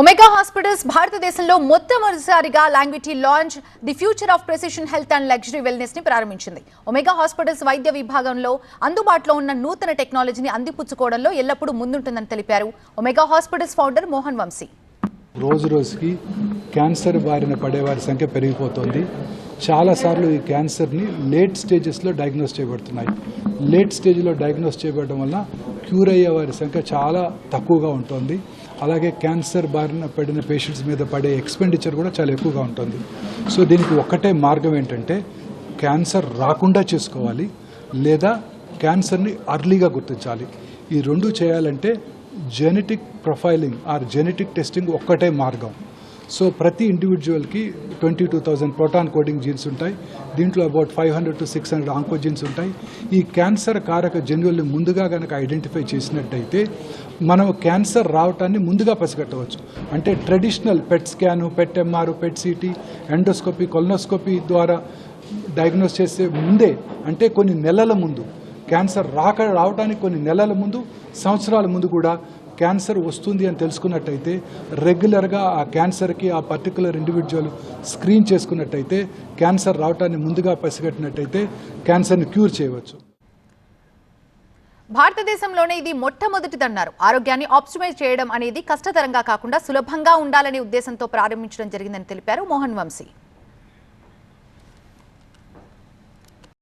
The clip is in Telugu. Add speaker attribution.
Speaker 1: ఒమెగా హాస్పిటల్స్ భారతదేశంలో మొట్టమొదటిసారిగా longevity launch the future of precision health and luxury వెల్నెస్ని ప్రారంభించింది. ఒమెగా హాస్పిటల్స్ వైద్య విభాగంలో అందుబాటులో ఉన్న నూతన టెక్నాలజీని అందిపుచ్చుకోవడంలో ఎల్లప్పుడూ ముందుంటుందని తెలిపారు Omega hospitals founder Mohan Vamsi.
Speaker 2: రోజు రోజుకి క్యాన్సర్ బారిన పడేవారి సంఖ్య పెరిగిపోతుంది. చాలాసార్లు ఈ క్యాన్సర్ని లేట్ స్టేజెస్లో డయాగ్నోస్ చేయబడుతున్నాయి. లేట్ స్టేజ్లో డయాగ్నోస్ చేయబడడం వల్ల క్యూర్ అయ్యే వారి సంఖ్య చాలా తక్కువగా ఉంటుంది. అలాగే క్యాన్సర్ బారిన పడిన పేషెంట్స్ మీద పడే ఎక్స్పెండిచర్ కూడా చాలా ఎక్కువగా ఉంటుంది. సో దీనికి ఒక్కటే మార్గం ఏంటంటే క్యాన్సర్ రాకుండా చేసుకోవాలి లేదా క్యాన్సర్ని అర్లీగా గుర్తించాలి. ఈ రెండు చేయాలంటే genetic profiling or genetic testing ఒక్కటే మార్గం. సో ప్రతి ఇండివిజువల్కి twenty two thousand protein coding genes ఉంటాయి. దీంట్లో about five hundred to six hundred oncogenes ఉంటాయి. ఈ క్యాన్సర్ కారక జన్యుల్ని ముందుగా కనుక ఐడెంటిఫై చేసినట్టయితే మనం క్యాన్సర్ రావటాన్ని ముందుగా పసిగట్టవచ్చు. అంటే traditional PET scan PET MR PET CT endoscopy colonoscopy ద్వారా డయాగ్నోస్ చేసే ముందే అంటే కొన్ని నెలల ముందు క్యాన్సర్ రాక రావడానికి కొన్ని నెలల ముందు సంవత్సరాల ముందు కూడా క్యాన్సర్ వస్తుంది అని తెలుసుకున్నట్టయితే రెగ్యులర్గా ఆ క్యాన్సర్కి ఆ పర్టికులర్ ఇండివిజువల్ స్క్రీన్ చేసుకున్నట్టయితే క్యాన్సర్ రావటాన్ని ముందుగా పసిగట్టినట్టయితే క్యాన్సర్ని క్యూర్ చేయవచ్చు.
Speaker 1: భారతదేశంలోనే ఇది మొట్టమొదటిదన్నారు. ఆరోగ్యాన్ని ఆప్టిమైజ్ చేయడం అనేది కష్టతరంగా కాకుండా సులభంగా ఉండాలనే ఉద్దేశంతో ప్రారంభించడం జరిగిందని తెలిపారు మోహన్ వంశీ.